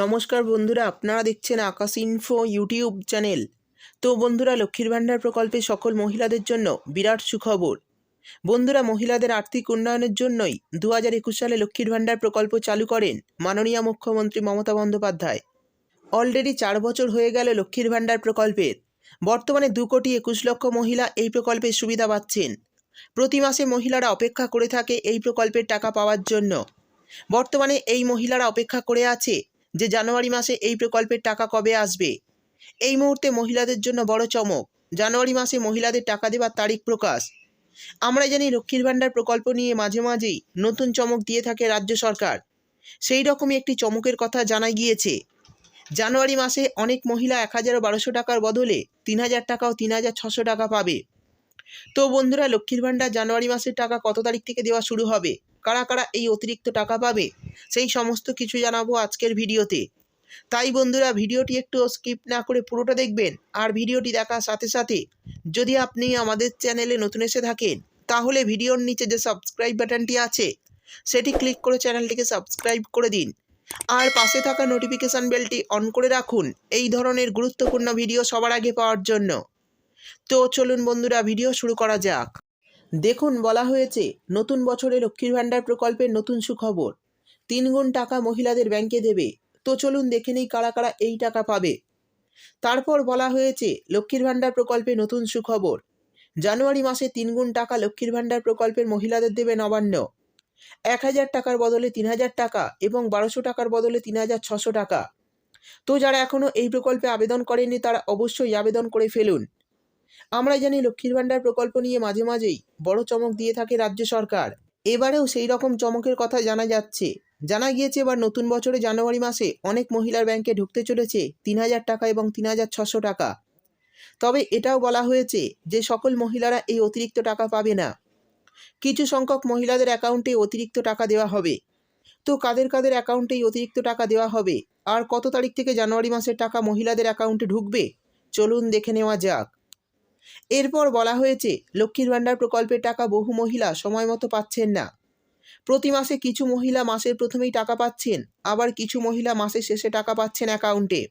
নমস্কার বন্ধুরা, আপনারা দেখছেন আকাশ ইনফো ইউটিউব চ্যানেল তো বন্ধুরা, লক্ষ্মীর ভাণ্ডার প্রকল্পে সকল মহিলাদের জন্য বিরাট সুখবর। বন্ধুরা, মহিলাদের আর্থিক উন্নয়নের জন্যই দু হাজার একুশ সালে লক্ষ্মীর ভাণ্ডার প্রকল্প চালু করেন মাননীয় মুখ্যমন্ত্রী মমতা বন্দ্যোপাধ্যায়। অলরেডি চার বছর হয়ে গেল লক্ষ্মীর ভাণ্ডার প্রকল্পের। বর্তমানে দু কোটি একুশ লক্ষ মহিলা এই প্রকল্পের সুবিধা পাচ্ছেন। প্রতি মাসে মহিলারা অপেক্ষা করে থাকে এই প্রকল্পের টাকা পাওয়ার জন্য। বর্তমানে এই মহিলারা অপেক্ষা করে আছে যে জানুয়ারি মাসে এই প্রকল্পের টাকা কবে আসবে? এই মুহূর্তে মহিলাদের জন্য বড় চমক। জানুয়ারি মাসে মহিলাদের টাকা দেওয়ার তারিখ প্রকাশ। আমরা জানি লক্ষ্মীর ভাণ্ডার প্রকল্প নিয়ে মাঝে মাঝেই নতুন চমক দিয়ে থাকে রাজ্য সরকার। সেই রকমই একটি চমকের কথা জানা গিয়েছে। জানুয়ারি মাসে অনেক মহিলা এক হাজার বারোশো টাকার বদলে তিন হাজার টাকা ও তিন হাজার ছশো টাকা পাবে। তো বন্ধুরা, লক্ষ্মীর ভাণ্ডার জানুয়ারি মাসের টাকা কত তারিখ থেকে দেওয়া শুরু হবে? কারা কারা এই অতিরিক্ত টাকা পাবে? সেই সমস্ত কিছু জানাব আজকের ভিডিওতে। তাই বন্ধুরা, ভিডিওটি একটু স্কিপ না করে পুরোটা দেখবেন আর ভিডিওটি দেখার সাথে সাথে যদি আপনি আমাদের চ্যানেলে নতুন এসে থাকেন, তাহলে ভিডিওর নিচে যে সাবস্ক্রাইব বাটনটি আছে, সেটি ক্লিক করে চ্যানেলটিকে সাবস্ক্রাইব করে দিন। আর পাশে থাকা নোটিফিকেশান বেলটি অন করে রাখুন, এই ধরনের গুরুত্বপূর্ণ ভিডিও সবার আগে পাওয়ার জন্য। তো চলুন বন্ধুরা ভিডিও শুরু করা যাক। দেখুন, বলা হয়েছে, নতুন বছরে লক্ষ্মীর ভাণ্ডার প্রকল্পের নতুন সুখবর। তিন গুণ টাকা মহিলাদের ব্যাংকে দেবে। তো চলুন দেখে নেই কারা কারা এই টাকা পাবে। তারপর বলা হয়েছে, লক্ষ্মীর ভাণ্ডার প্রকল্পে নতুন সুখবর। জানুয়ারি মাসে তিন গুণ টাকা লক্ষ্মীর ভাণ্ডার প্রকল্পের মহিলাদের দেবে নবান্ন। এক হাজার টাকার বদলে তিন হাজার টাকা এবং বারোশো টাকার বদলে তিন হাজার ছশো টাকা। তো যারা এখনও এই প্রকল্পে আবেদন করেনি তারা অবশ্যই আবেদন করে ফেলুন। আমরা জানি লক্ষ্মীর ভাণ্ডার প্রকল্প নিয়ে মাঝে মাঝেই বড় চমক দিয়ে থাকে রাজ্য সরকার। এবারেও সেই রকম চমকের কথা জানা যাচ্ছে। জানা গিয়েছে এবার নতুন বছরে জানুয়ারি মাসে অনেক মহিলার ব্যাংকে ঢুকতে চলেছে তিন হাজার টাকা এবং তিন হাজার ছশো টাকা। তবে এটাও বলা হয়েছে যে সকল মহিলারা এই অতিরিক্ত টাকা পাবে না। কিছু সংখ্যক মহিলাদের অ্যাকাউন্টে অতিরিক্ত টাকা দেওয়া হবে। তো কাদের কাদের অ্যাকাউন্টে অতিরিক্ত টাকা দেওয়া হবে? আর কত তারিখ থেকে জানুয়ারি মাসের টাকা মহিলাদের অ্যাকাউন্টে ঢুকবে? চলুন দেখে নেওয়া যাক। এরপর বলা হয়েছে, লক্ষ্মীর ভাণ্ডার প্রকল্পের টাকা বহু মহিলা সময় মতো পাচ্ছেন না। প্রতি মাসে কিছু মহিলা মাসের প্রথমেই টাকা পাচ্ছেন, আবার কিছু মহিলা মাসের শেষে টাকা পাচ্ছেন অ্যাকাউন্টে।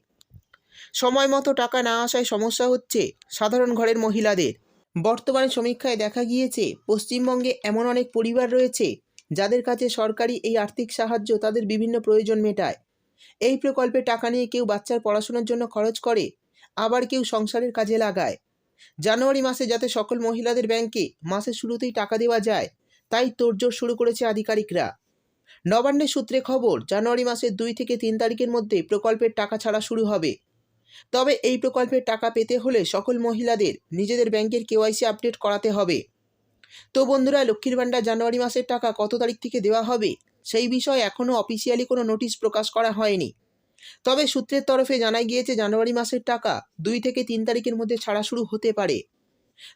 সময় মতো টাকা না আসায় সমস্যা হচ্ছে সাধারণ ঘরের মহিলাদের। বর্তমানে সমীক্ষায় দেখা গিয়েছে, পশ্চিমবঙ্গে এমন অনেক পরিবার রয়েছে, যাদের কাছে সরকারি এই আর্থিক সাহায্য তাদের বিভিন্ন প্রয়োজন মেটায়। এই প্রকল্পে টাকা নিয়ে কেউ বাচ্চার পড়াশোনার জন্য খরচ করে, আবার কেউ সংসারের কাজে লাগায়। জানুয়ারি মাসে যাতে সকল মহিলাদের ব্যাংকে মাসের শুরুতেই টাকা দেওয়া যায়, তাই তোড়জোড় শুরু করেছে আধিকারিকরা। নবান্নের সূত্রে খবর, জানুয়ারি মাসের দুই থেকে তিন তারিখের মধ্যে প্রকল্পের টাকা ছাড়া শুরু হবে। তবে এই প্রকল্পের টাকা পেতে হলে সকল মহিলাদের নিজেদের ব্যাংকের কেওয়াইসি আপডেট করাতে হবে। তো বন্ধুরা, লক্ষ্মীর ভাণ্ডার জানুয়ারি মাসের টাকা কত তারিখ থেকে দেওয়া হবে, সেই বিষয়ে এখনও অফিসিয়ালি কোনো নোটিশ প্রকাশ করা হয়নি। তবে সূত্রের তরফে জানা গিয়েছে জানুয়ারি মাসের টাকা দুই থেকে তিন তারিখের মধ্যে ছাড়া শুরু হতে পারে।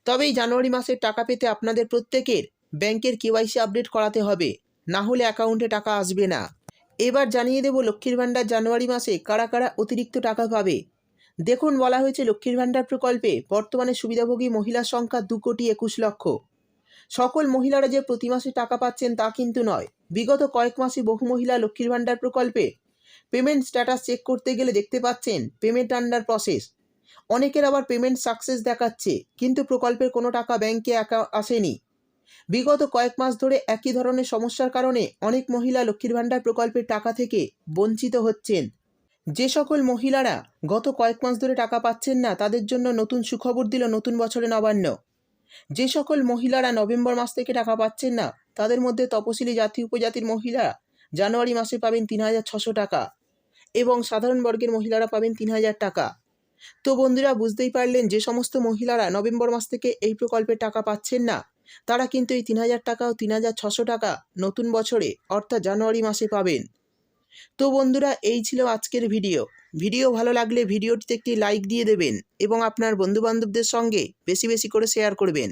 তবে এই জানুয়ারি মাসের টাকা পেতে আপনাদের প্রত্যেকের ব্যাংকের কেওয়াইসি আপডেট করাতে হবে, না হলে অ্যাকাউন্টে টাকা আসবে না। এবার জানিয়ে দেব লক্ষ্মীর ভাণ্ডার জানুয়ারি মাসে কারা কারা অতিরিক্ত টাকা পাবে। দেখুন, বলা হয়েছে লক্ষ্মীর ভাণ্ডার প্রকল্পে বর্তমানে সুবিধাভোগী মহিলার সংখ্যা দু কোটি একুশ লক্ষ। সকল মহিলারা যে প্রতি মাসে টাকা পাচ্ছেন তা কিন্তু নয়। বিগত কয়েক মাসে বহু মহিলা লক্ষ্মীর ভাণ্ডার প্রকল্পে পেমেন্ট স্ট্যাটাস চেক করতে গেলে দেখতে পাচ্ছেন পেমেন্ট আন্ডার প্রসেস অনেকের আবার পেমেন্ট সাকসেস দেখাচ্ছে, কিন্তু প্রকল্পের কোনো টাকা ব্যাংকে আসেনি। বিগত কয়েক মাস ধরে একই ধরনের সমস্যার কারণে অনেক মহিলা লক্ষ্মীর ভাণ্ডার প্রকল্পের টাকা থেকে বঞ্চিত হচ্ছেন। যে সকল মহিলারা গত কয়েক মাস ধরে টাকা পাচ্ছেন না, তাদের জন্য নতুন সুখবর দিল নতুন বছরে নবান্ন। যে সকল মহিলারা নভেম্বর মাস থেকে টাকা পাচ্ছেন না, তাদের মধ্যে তপশিলি জাতি, উপজাতির মহিলা জানুয়ারি মাসে পাবেন তিন হাজার ছশো টাকা এবং সাধারণ বর্গের মহিলারা পাবেন তিন হাজার টাকা। তো বন্ধুরা, বুঝতেই পারলেন যে সমস্ত মহিলারা নভেম্বর মাস থেকে এই প্রকল্পের টাকা পাচ্ছেন না, তারা কিন্তু এই তিন হাজার টাকা ও তিন হাজার ছশো টাকা নতুন বছরে, অর্থাৎ জানুয়ারি মাসে পাবেন। তো বন্ধুরা, এই ছিল আজকের ভিডিও। ভিডিও ভালো লাগলে ভিডিওটিতে একটি লাইক দিয়ে দেবেন এবং আপনার বন্ধুবান্ধবদের সঙ্গে বেশি বেশি করে শেয়ার করবেন।